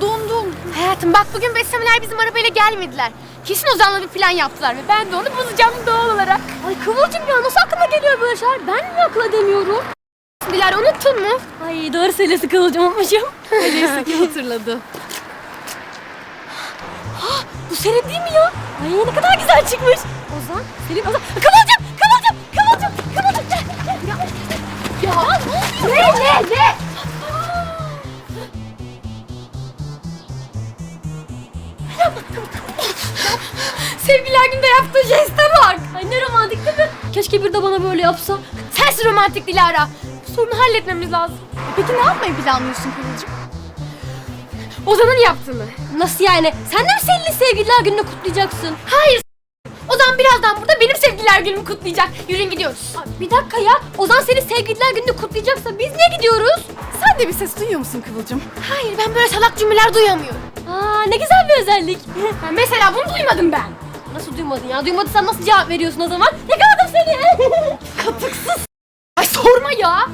dondum. Hayatım bak bugün beslemeler bizim arabayla gelmediler. Kesin Ozan'la bir plan yaptılar ve ben de onu bozacağım doğal olarak. Ay Kıvılcım ya nasıl aklına geliyor böyle şeyler? Ben mi akıl edemiyorum? Dilara unuttun mu? Ay doğru söylüyorsun Kıvılcım unutmuşum. Neyse ki hatırladı. Bu senin değil mi ya? Ay ne kadar güzel çıkmış. Ozan, Selin, Ozan. Kıvılcım, Kıvılcım, Kıvılcım, Kıvılcım. Ya, ya ne, ne, ne? Sevgililer günde yaptığı jeste bak. Ay ne romantik değil mi? Keşke bir de bana böyle yapsa. Sensin romantik Dilara. Bu sorunu halletmemiz lazım. Peki ne yapmayı planlıyorsun Kıvılcım? Ozan'ın yaptığını. Nasıl yani? Sen de mi Selin'in sevgililer gününü kutlayacaksın? Hayır. Ozan birazdan burada benim sevgililer günümü kutlayacak. Yürüyün gidiyoruz. Ay, bir dakika ya. Ozan senin sevgililer gününü kutlayacaksa biz niye gidiyoruz? Sen de bir ses duyuyor musun Kıvılcım? Hayır ben böyle salak cümleler duyamıyorum. Ne güzel bir özellik. Ben mesela bunu duymadım ben. nasıl duymadın ya? Duymadıysan nasıl cevap veriyorsun o zaman? Yakaladım seni. Ay sorma ya.